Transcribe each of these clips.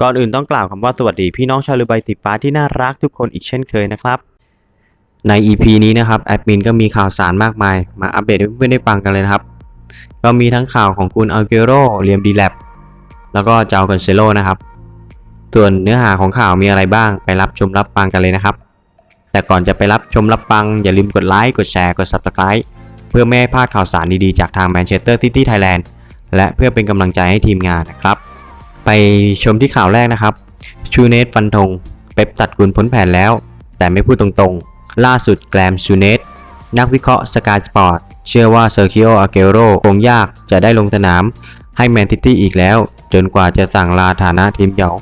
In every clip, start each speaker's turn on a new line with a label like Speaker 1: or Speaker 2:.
Speaker 1: ก่อนอื่นต้องกล่าวคำว่าสวัสดีพี่น้องชาวเรือใบสีฟ้าที่น่ารักทุกคนอีกเช่นเคยนะครับ ใน EP นี้นะครับแอดมินก็มีข่าวสารมากมาย มาอัปเดตให้เพื่อนๆได้ฟังกันเลยนะครับ ก็มีทั้งข่าวของคุณอัลเกโรเรียมดีแลบแล้วก็เจ้ากันเซโลนะครับ ส่วนเนื้อหาของข่าวมีอะไรบ้างไปรับชมรับฟังกันเลยนะครับ แต่ก่อนจะไปรับชมรับฟัง อย่าลืมกดไลค์กดแชร์กด Subscribe เพื่อไม่ให้พลาดข่าวสารดีๆจากทางแมนเชสเตอร์ซิตี้ไทยแลนด์ และเพื่อเป็นกำลังใจให้ทีมงานนะครับ ไปชมที่ข่าวแรกนะครับ ชูเนตฟันธง เป๊ปตัดกุลพ้นแผนแล้ว แต่ไม่พูดตรงๆ ล่าสุดแกรมชูเนตนักวิเคราะห์สกายสปอร์ตเชื่อว่าเซอร์คิโออาเกโรคงยากจะได้ลงสนามให้แมนซิตี้อีกแล้ว จนกว่าจะสั่งลาฐานะทีมเยาว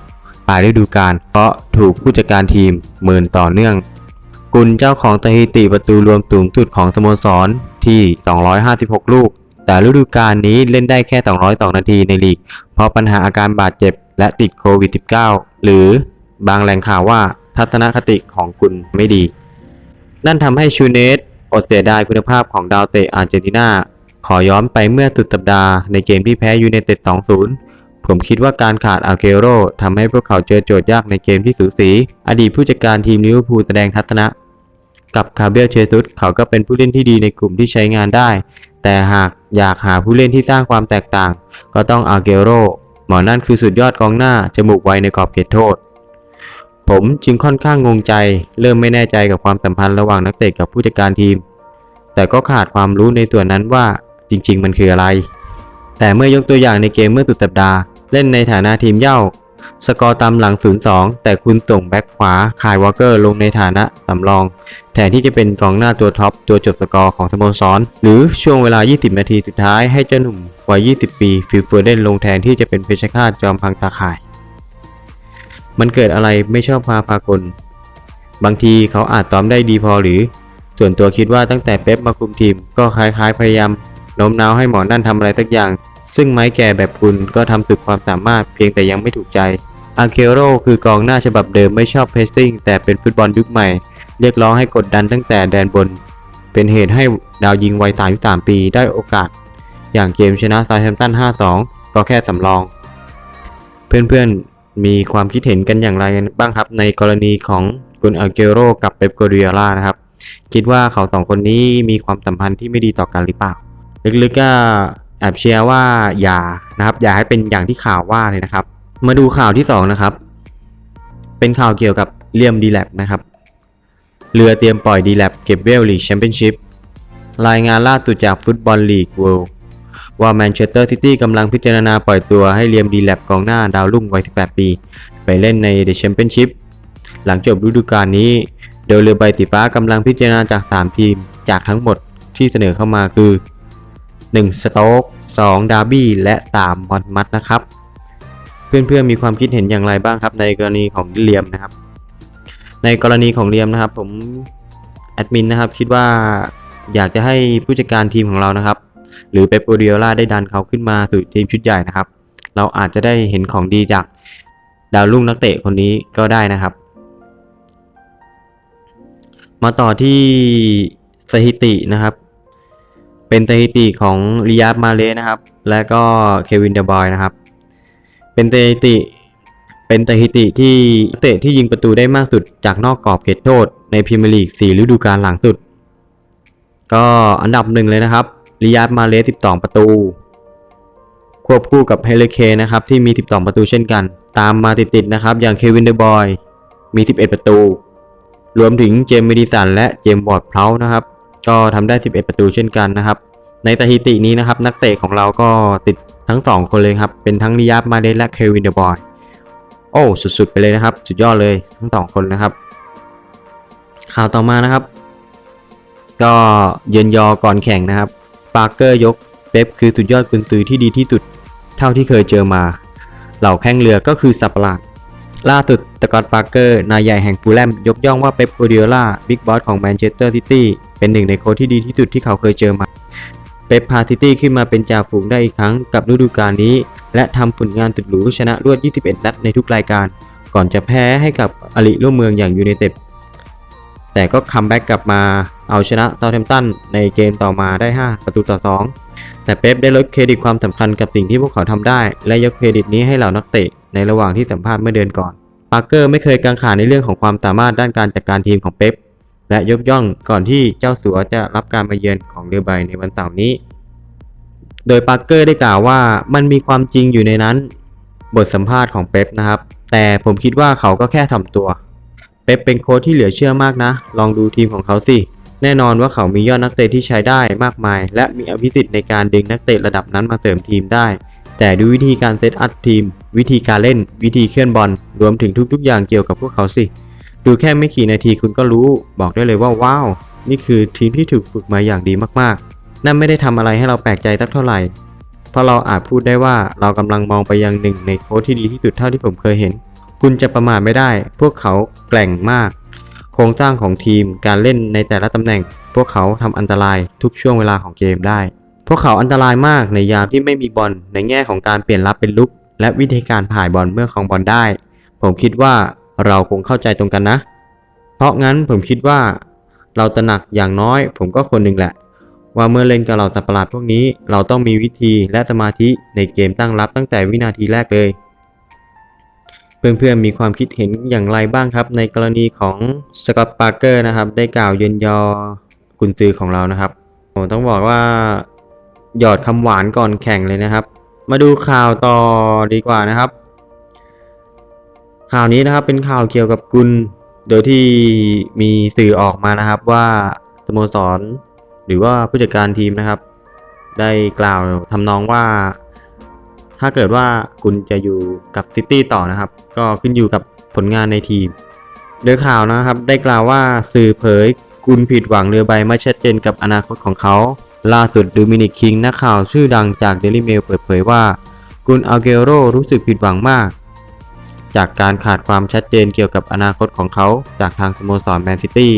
Speaker 1: ปลายฤดูกาลเพราะถูกผู้จัดการทีมหมื่นต่อเนื่อง กุลเจ้าของสถิติประตูรวมสูงสุดของสโมสรที่ 256 ลูก แต่ฤดูกาลนี้เล่นได้แค่ 202 นาทีในลีก เพราะปัญหาอาการบาดเจ็บและติดโควิด -19 หรือบางแหล่งข่าวว่าทัศนคติของกุลไม่ดี นั่นทำให้ชูเนสอดเสียดายคุณภาพของดาวเตะอาร์เจนตินา ขอย้อนไปเมื่อสุดสัปดาห์ในเกมที่แพ้ยูไนเต็ด 2-0 ผมคิดว่าการขาดอาเกโรทำให้พวกเขาเจอโจทย์ยากในเกมที่สูสี อดีตผู้จัดการทีมลิเวอร์พูลแสดงทัศนะ กับคาเบลเชซุสเขาก็เป็นผู้เล่นที่ดีในกลุ่มที่ใช้งานได้ แต่หากอยากหาผู้เล่นที่สร้างความแตกต่าง ก็ต้องอาเกโรหมอนั่นคือสุดยอดกองหน้า จมูกไวในกรอบเขตโทษ ผมจึงค่อนข้างงงใจ เริ่มไม่แน่ใจกับความสัมพันธ์ระหว่างนักเตะกับผู้จัดการทีม แต่ก็ขาดความรู้ในส่วนนั้นว่าจริง ๆ มันคืออะไร แต่เมื่อยกตัวอย่างในเกมเมื่อสุดสัปดาห์ เล่นในฐานะทีมเย่า สกอร์ตามหลัง 0-2 แต่คุณส่งแบ็คขวาคายวอลเกอร์ลงในฐานะสำรอง แทนที่จะเป็นกองหน้าตัวท็อป ตัวจบสกอร์ของสโมสร หรือช่วงเวลา 20 นาทีสุดท้ายให้เจ้าหนุ่มวัย 20 ปีฟิลเฟอร์เดนลงแทนที่จะเป็นเพชรฆาตจอมพังตาข่าย มันเกิดอะไรไม่ชอบพาพากล บางทีเขาอาจซ้อมได้ดีพอหรือ ส่วนตัวคิดว่าตั้งแต่เป๊ปมาคุมทีม ก็คล้ายๆพยายามโน้มน้าวให้หมอนั่นทำอะไรสักอย่าง ซึ่งไม้แก่แบบคุณก็ทำสุดความสามารถเพียงแต่ยังไม่ถูกใจอาเคโรคือกองหน้าฉบับเดิมไม่ชอบเพสซิ่งแต่เป็นฟุตบอลยุคใหม่ เรียกร้องให้กดดันตั้งแต่แดนบน เป็นเหตุให้ดาวยิงวัย33ปีได้โอกาส อย่างเกมชนะซาแฮมตัน 5-2 ก็แค่สำรอง เพื่อนๆ มีความคิดเห็นกันอย่างไรบ้างครับในกรณีของกุนอาเกโรกับเปปโกเดียล่านะครับ คิดว่าเขาสองคนนี้มีความสัมพันธ์ที่ไม่ดีต่อกันหรือเปล่า ลึกๆก็ แอบเชียร์ว่าอย่านะครับ อย่าให้เป็นอย่างที่ข่าวว่าเลยนะครับ มาดูข่าวที่สองนะครับ เป็นข่าวเกี่ยวกับเลียมดีแลบนะครับ เรือเตรียมปล่อยดีแลบเก็บเวลลีกแชมเปี้ยนชิพรายงานล่าสุดจากฟุตบอลลีกเวิลด์ว่าแมนเชสเตอร์ซิตี้กำลังพิจารณาปล่อยตัวให้เลียมดีแลบกองหน้าดาวรุ่งวัย 18 ปี ไปเล่นในเดอะแชมเปี้ยนชิพหลังจบฤดูกาลนี้ โดยเรือใบสีฟ้ากำลังพิจารณาจาก 3 ทีมจากทั้งหมดที่เสนอเข้ามาคือ 1. สโต๊ก 2. ดาร์บี้และ 3. บอลมัดนะครับ เพื่อนๆมีความคิดเห็นอย่างไรบ้างครับ ในกรณีของเลียมนะครับ ในกรณีของเลียมนะครับ ผมแอดมินนะครับคิดว่าอยากจะให้ผู้จัดการทีมของเรานะครับ หรือเปปโปเดียล่าได้ดันเขาขึ้นมาสู่ทีมชุดใหญ่นะครับ เราอาจจะได้เห็นของดีจากดาวรุ่งนักเตะคนนี้ก็ได้นะครับ มาต่อที่สถิตินะครับ เป็นสถิติของริยาดมาเลสนะครับ และก็เควินเดบอยนะครับ เป็นสถิติ เป็นสถิติที่เตะที่ยิงประตูได้มากสุดจากนอกกรอบเขตโทษในพรีเมียร์ลีก 4 ฤดูกาลหลังสุด ก็อันดับหนึ่งเลยนะครับริยาดมาเลส12 ประตู ควบคู่กับเฮเลเคนะครับที่มี 12 ประตูเช่นกัน ตามมาติดๆนะครับ อย่างเควินเดบอยมี 11 ประตู รวมถึงเจมส์เมดิสันและเจมส์วอร์ดเพลานะครับ ก็ทำได้ 11 ประตูเช่นกันนะครับ ในสถิตินี้นะครับนักเตะของเราก็ติดทั้ง 2 คนเลยครับ เป็นทั้งริยาดมาเลสและเควินเดบอยโอ้สุดๆ ไปเลยนะครับ สุดยอดเลยทั้งสองคนนะครับ ข่าวต่อมานะครับ ก็เยือนยอก่อนแข่งนะครับปาร์เกอร์ยกเป๊ปคือสุดยอดกุนซือที่ดีที่สุดเท่าที่เคยเจอมา เหล่าแข้งเรือก็คือสับปะหลาดล่าสุดตะกอตปาร์เกอร์นายใหญ่แห่งฟูลแลมยกย่องว่าเป๊ปโกเดียล่าบิ๊กบอสของแมนเชสเตอร์ซิตี้ เป็นหนึ่งในโค้ชที่ดีที่สุดที่เขาเคยเจอมา เป๊ปพาซิตี้ขึ้นมาเป็นจ่าฝูงได้อีกครั้งกับฤดูกาลนี้ และทำผลงานสุดหรูชนะรวด 21 นัดในทุกรายการ ก่อนจะแพ้ให้กับอลิร่วมเมืองอย่างยูไนเต็ดแต่ก็คัมแบ็กกลับมาเอาชนะเซาท์แฮมป์ตันในเกมต่อมาได้ 5 ประตูต่อ 2 แต่เป๊ปได้ลดเครดิตความสำคัญกับสิ่งที่พวกเขาทำได้ และยกเครดิตนี้ให้เหล่านักเตะในระหว่างที่สัมภาษณ์เมื่อเดือนก่อน ปาร์เกอร์ไม่เคยกังขาในเรื่องของความสามารถด้านการจัดการทีมของเป๊ป และยกย่องก่อนที่เจ้าสัวจะรับการมาเยือนของเรือใบในวันเสาร์นี้ โดยปาร์เกอร์ได้กล่าวว่ามันมีความจริงอยู่ในนั้น บทสัมภาษณ์ของเป๊ปนะครับ แต่ผมคิดว่าเขาก็แค่ทำตัว เป๊ปเป็นโค้ชที่เหลือเชื่อมากนะ ลองดูทีมของเขาสิ แน่นอนว่าเขามียอดนักเตะที่ใช้ได้มากมาย และมีอภิสิทธิ์ในการดึงนักเตะระดับนั้นมาเสริมทีมได้ แต่ด้วยวิธีการเซตอัพทีม วิธีการเล่น วิธีเคลื่อนบอล รวมถึงทุกๆ อย่างเกี่ยวกับพวกเขาสิ ดูแค่ไม่กี่นาทีคุณก็รู้ บอกได้เลยว่าว้าว นี่คือทีมที่ถูกฝึกมาอย่างดีมากๆ นั่นไม่ได้ทำอะไรให้เราแปลกใจสักเท่าไหร่ เพราะเราอาจพูดได้ว่าเรากำลังมองไปยังหนึ่งในโค้ชที่ดีที่สุดเท่าที่ผมเคยเห็น คุณจะประมาทไม่ได้ พวกเขาแกร่งมาก โครงสร้างของทีม การเล่นในแต่ละตำแหน่ง พวกเขาทำอันตรายทุกช่วงเวลาของเกมได้ พวกเขาอันตรายมากในยามที่ไม่มีบอล ในแง่ของการเปลี่ยนรับเป็นลุก และวิธีการผ่ายบอลเมื่อครองบอลได้ ผมคิดว่า เราคงเข้าใจตรงกันนะ เพราะงั้นผมคิดว่า เราตระหนักอย่างน้อย ผมก็คนหนึ่งแหละ ว่าเมื่อเล่นกับเราสัตว์ประหลาดพวกนี้ เราต้องมีวิธีและสมาธิในเกมตั้งรับตั้งแต่วินาทีแรกเลย เพื่อนๆมีความคิดเห็นอย่างไรบ้างครับ ในกรณีของสกอตต์ปาร์เกอร์นะครับ ได้กล่าวเยินยอกุนซือของเรานะครับผมต้องบอกว่าหยอดคำหวานก่อนแข่งเลยนะครับ มาดูข่าวต่อดีกว่านะครับ ข่าวนี้นะครับเป็นข่าวเกี่ยวกับกุล โดยที่มีสื่อออกมานะครับว่าสโมสร หรือว่าผู้จัดการทีมนะครับ ได้กล่าวทำนองว่า ถ้าเกิดว่าคุณจะอยู่กับซิตี้ต่อนะครับ ก็ขึ้นอยู่กับผลงานในทีม โดยข่าวนะครับได้กล่าวว่าสื่อเผยกุลผิดหวังเรือใบไม่ชัดเจนกับอนาคตของเขา ล่าสุดดูมินิกคิงนักข่าวชื่อดังจากเดลิเมลเปิดเผยว่ากุนอัลเกโรรู้สึกผิดหวังมาก จากการขาดความชัดเจนเกี่ยวกับอนาคตของเขาจากทางสโมสรแมนซิตี้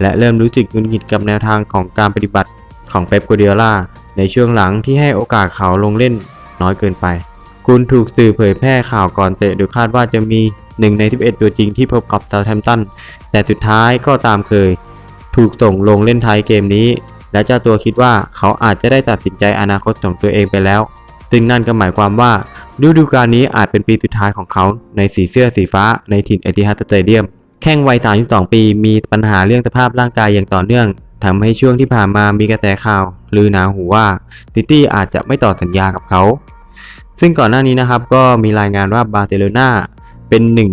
Speaker 1: และเริ่มรู้สึกงุนหงิดกับแนวทางของการปฏิบัติของเป๊ปกัวเดียล่าในช่วงหลังที่ให้โอกาสเขาลงเล่นน้อยเกินไป คุณถูกสื่อเผยแพร่ข่าวก่อนเตะโดยคาดว่าจะมี 1 ใน 11 ตัวจริงที่พบกับเซาท์แฮมตัน แต่สุดท้ายก็ตามเคย ถูกส่งลงเล่นท้ายเกมนี้ และเจ้าตัวคิดว่าเขาอาจจะได้ตัดสินใจอนาคตของตัวเองไปแล้ว ซึ่งนั่นก็หมายความว่า ฤดูกาลนี้อาจเป็นปีสุดท้ายของเขาในสีเสื้อสีฟ้าในถิ่นเอติฮัดสเตเดียม แข้งวัย 32 ปี มีปัญหาเรื่องสภาพร่างกายอย่างต่อเนื่องทำให้ช่วงที่ผ่านมามีกระแสข่าวลือหนาหูว่าซิตี้อาจจะไม่ต่อสัญญากับเขา ซึ่งก่อนหน้านี้นะครับก็มีรายงานว่าบาร์เซโลนาเป็นหนึ่ง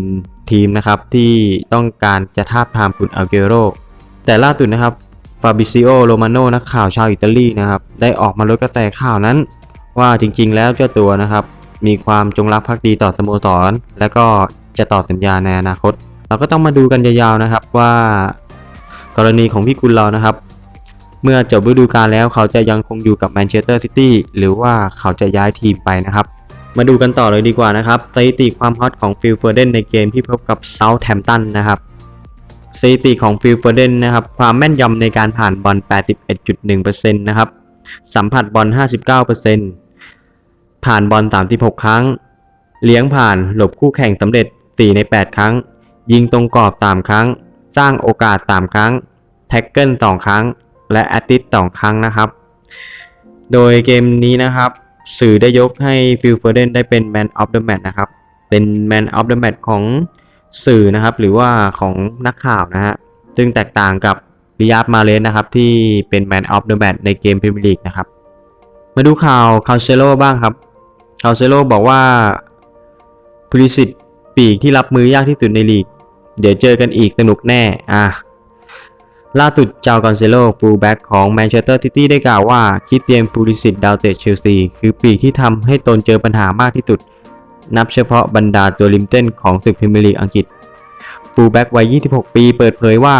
Speaker 1: ทีมนะครับที่ต้องการจะทาบทามคุณอัลเกโร แต่ล่าสุดนะครับฟาบิซิโอโรมาโนนักข่าวชาวอิตาลีนะครับได้ออกมาลดกระแสข่าวนั้น ว่าจริงๆแล้วเจ้าตัวนะครับ มีความจงรักภักดีต่อสโมสร และก็จะต่อสัญญาในอนาคต เราก็ต้องมาดูกันยาวๆนะครับว่า กรณีของพี่กุลเรานะครับ เมื่อจบฤดูกาลแล้วเขาจะยังคงอยู่กับแมนเชสเตอร์ซิตี้หรือว่าเขาจะย้ายทีมไปนะครับ มาดูกันต่อเลยดีกว่านะครับสถิติความฮอตของฟิลเฟอร์เดนในเกมที่พบกับเซาท์แฮมป์ตันนะครับสถิติของฟิลเฟอร์เดนนะครับความแม่นยำในการผ่านบอล 81.1%นะครับสัมผัสบอล 59% ผ่านบอล 36 ครั้ง เลี้ยงผ่านหลบคู่แข่งสำเร็จ 4 ใน 8 ครั้ง ยิงตรงกรอบ 3 ครั้ง สร้างโอกาส 3 ครั้ง แท็กเกิล 2 ครั้ง และแอตติส2ครั้งนะครับ โดยเกมนี้นะครับ สื่อได้ยกให้ฟิลเฟอร์เดนได้เป็น Man of the Match นะครับ เป็น Man of the Match ของสื่อนะครับ หรือว่าของนักข่าวนะฮะ ซึ่งแตกต่างกับริยาบมาเลสนะครับ ที่เป็น Man of the Match ในเกมพรีเมียร์ลีกนะครับ มาดูข่าวคาเซโลบ้างครับ คาเซโลบอกว่าพลิสิตปีกที่รับมือยากที่สุดในลีก เดี๋ยวเจอกันอีกสนุกแน่ อะ ล่าสุดเจ้ากอนเซโลฟูลแบ็กของแมนเชสเตอร์ซิตี้ได้กล่าวว่าคริสเตียนปูลิสิตดาวเตะเชลซี คือปีกที่ทำให้ตนเจอปัญหามากที่สุด นับเฉพาะบรรดาตัวริมเต้นของศึกพรีเมียร์ลีกอังกฤษฟูลแบ็กวัย 26 ปีเปิดเผยว่า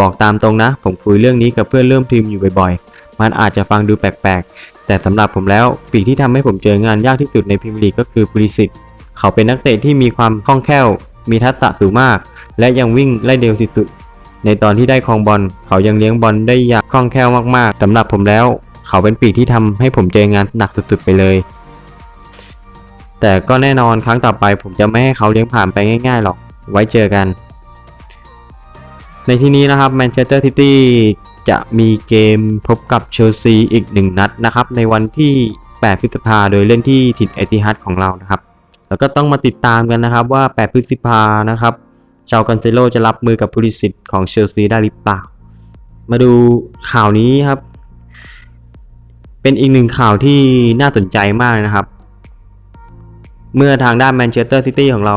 Speaker 1: บอกตามตรงนะ ผมคุยเรื่องนี้กับเพื่อนเริ่มทีมอยู่บ่อยๆ มันอาจจะฟังดูแปลก แต่สำหรับผมแล้วปีกที่ทำให้ผมเจองานยากที่สุดในพรีเมียร์ลีกก็คือปูลิสิตเขาเป็นนักเตะที่มีความคล่องแคล่ว มีทักษะสูงมาก และยังวิ่งไล่เร็วสุดๆในตอนที่ได้ครองบอลเขายังเลี้ยงบอลได้อย่างคล่องแคล่วมากๆสำหรับผมแล้ว เขาเป็นปีกที่ทำให้ผมเจองานหนักสุดๆไปเลย แต่ก็แน่นอนครั้งต่อไป ผมจะไม่ให้เขาเลี้ยงผ่านไปง่ายๆหรอกไว้เจอกัน ในที่นี้นะครับแมนเชสเตอร์ซิตี้ จะมีเกมพบกับเชลซีอีกหนึ่งนัดนะครับ ในวันที่ 8 พฤษภาโดยเล่นที่ถิ่นเอติฮัดของเรานะครับ แล้วก็ต้องมาติดตามกันนะครับว่า 8 พฤษภานะครับชาวกันเซโลจะรับมือกับพูลิสิตของเชลซีได้หรือเปล่า มาดูข่าวนี้ครับ เป็นอีกหนึ่งข่าวที่น่าสนใจมากนะครับ เมื่อทางด้านแมนเชสเตอร์ซิตี้ของเรา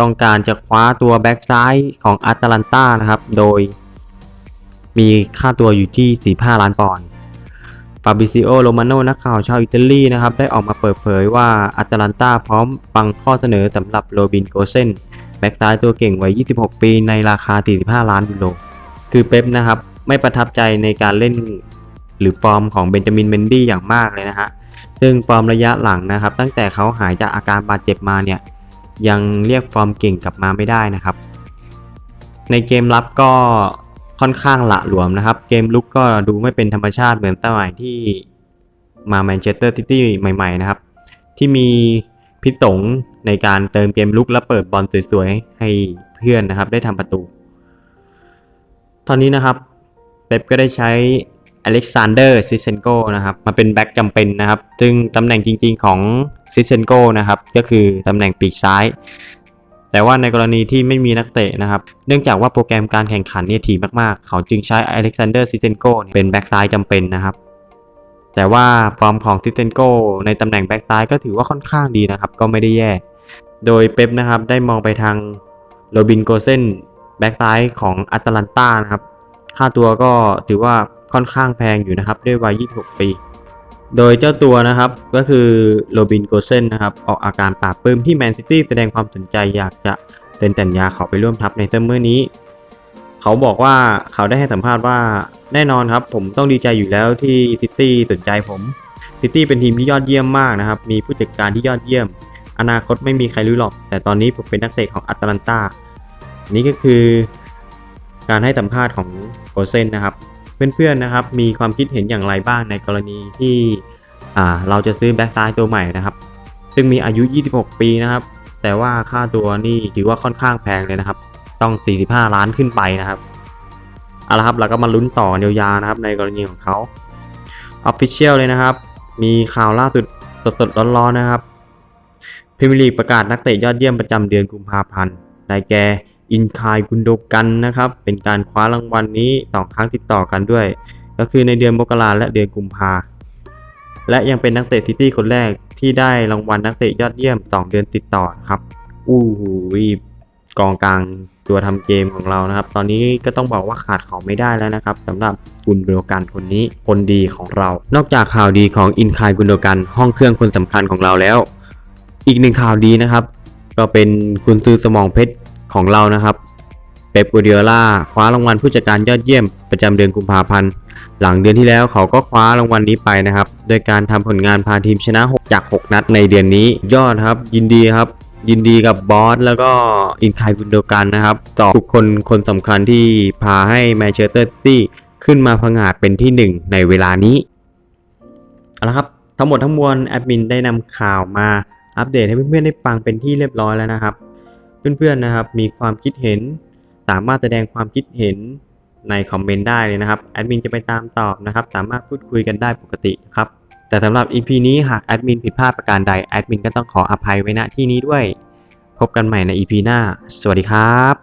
Speaker 1: ต้องการจะคว้าตัวแบ็กซ้ายของอาตแลนตานะครับ โดย มีค่าตัวอยู่ที่ 45 ล้านปอนด์ฟาบิซิโอ โรมาโนนักข่าวชาวอิตาลีนะครับ ได้ออกมาเปิดเผยว่าอาตแลนตาพร้อมฟังข้อเสนอสำหรับโรบินโกเซนแบ็กซ้ายตัวเก่งวัย 26 ปีในราคา 45 ล้านยูโร คือเป๊ปนะครับ ไม่ประทับใจในการเล่นหรือฟอร์มของเบนจามินเมนดี้อย่างมากเลยนะฮะ ซึ่งฟอร์มระยะหลังนะครับ ตั้งแต่เขาหายจากอาการบาดเจ็บมาเนี่ย ยังเรียกฟอร์มเก่งกลับมาไม่ได้นะครับ ในเกมรับก็ ค่อนข้างหละหลวมนะครับ เกมลุกก็ดูไม่เป็นธรรมชาติเหมือนสมัยที่มาแมนเชสเตอร์ซิตี้ใหม่ ๆ นะครับ ที่มีพิสงในการเติมเกมลุกและเปิดบอลสวยๆ ให้เพื่อนนะครับ ได้ทำประตู ตอนนี้นะครับเป๊ปก็ได้ใช้อเล็กซานเดอร์ซิเซนโกนะครับมาเป็นแบ็กจำเป็นนะครับ ซึ่งตำแหน่งจริงๆของซิเซนโกนะครับ ก็คือตำแหน่งปีกซ้าย แต่ว่าในกรณีที่ไม่มีนักเตะนะครับ เนื่องจากว่าโปรแกรมการแข่งขันเนี่ยถี่มากๆ เขาจึงใช้อเล็กซานเดอร์ซิเซนโกเป็นแบ็กซ้ายจำเป็นนะครับ แต่ว่าฟอร์มของซิเซนโกในตำแหน่งแบ็กซ้ายก็ถือว่าค่อนข้างดีนะครับ ก็ไม่ได้แย่ โดยเป๊ปนะครับได้มองไปทางโรบินโกเซนแบ็กซ้ายของอัตแลนตานะครับ ค่าตัวก็ถือว่าค่อนข้างแพงอยู่นะครับด้วยวัย 26 ปี โดยเจ้าตัวนะครับก็คือโรบินโกเซนนะครับออกอาการปราบปลื้มที่แมนซิตี้แสดงความสนใจอยากจะเซ็นสัญญาเขาไปร่วมทัพในเซมเมอร์นี้ เขาบอกว่าเขาได้ให้สัมภาษณ์ว่าแน่นอนครับ ผมต้องดีใจอยู่แล้วที่ซิตี้สนใจผมซิตี้เป็นทีมที่ยอดเยี่ยมมากนะครับ มีผู้จัดการที่ยอดเยี่ยม อนาคตไม่มีใครรู้หรอก แต่ตอนนี้ผมเป็นนักเตะของอัตแลนตานี่ก็คือการให้สัมภาษณ์ของโกเซนนะครับ เพื่อนๆนะครับ มีความคิดเห็นอย่างไรบ้างในกรณีที่เราจะซื้อแบ็กซ้ายตัวใหม่นะครับ ซึ่งมีอายุ 26 ปีนะครับ แต่ว่าค่าตัวนี่ถือว่าค่อนข้างแพงเลยนะครับ ต้อง 45 ล้านขึ้นไปนะครับเอาละครับเราก็มาลุ้นต่อกันยาวๆนะครับ ในกรณีของเขา Official เลยนะครับ มีข่าวล่าสุดสดๆร้อนๆนะครับพรีเมียร์ลีประกาศนักเตะยอดเยี่ยมประจำเดือนกุมภาพันธ์ได้แก่ อินคายกุนโดกันนะครับ เป็นการคว้ารางวัลนนี้สองครั้งติดต่อกันด้วย ก็คือในเดือนมกราและเดือนกุมภาและยังเป็นนักเตะซิตี้คนแรกที่ได้รางวัลนักเตะยอดเยี่ยม 2 เดือนติดต่อครับอู้หูกองกลางตัวทำเกมของเรานะครับ ตอนนี้ก็ต้องบอกว่าขาดเขาไม่ได้แล้วนะครับสำหรับกุนโดกันคนนี้คนดีของเรา นอกจากข่าวดีของอินคายกุนโดกันห้องเครื่องคนสำคัญของเราแล้ว อีกหนึ่งข่าวดีนะครับ ก็เป็นกุนซือสมองเพชร ของเรานะครับเป๊ปกูเดียล่าคว้ารางวัลผู้จัดการยอดเยี่ยมประจำเดือนกุมภาพันธ์หลังเดือนที่แล้วเขาก็คว้ารางวัลนี้ไปนะครับ โดยการทำผลงานพาทีมชนะ 6 จาก 6 นัดในเดือนนี้ ยอดครับ ยินดีครับ ยินดีกับบอสแล้วก็อินคายบุนโดกันนะครับต่อบุคคลคนสำคัญที่พาให้แมนเชสเตอร์ซิตี้ขึ้นมาผงาดเป็นที่ 1 ในเวลานี้เอาละครับทั้งหมดทั้งมวลแอดมินได้นำข่าวมาอัปเดตให้เพื่อนๆได้ฟังเป็นที่เรียบร้อยแล้วนะครับ เพื่อนๆนะครับ มีความคิดเห็น สามารถแสดงความคิดเห็นในคอมเมนต์ได้เลยนะครับแอดมินจะไปตามตอบนะครับ สามารถพูดคุยกันได้ปกติครับแต่สำหรับ EP นี้หากแอดมินผิดพลาดประการใดแอดมินก็ต้องขออภัยไว้ณที่นี้ด้วย พบกันใหม่ใน EP หน้า สวัสดีครับ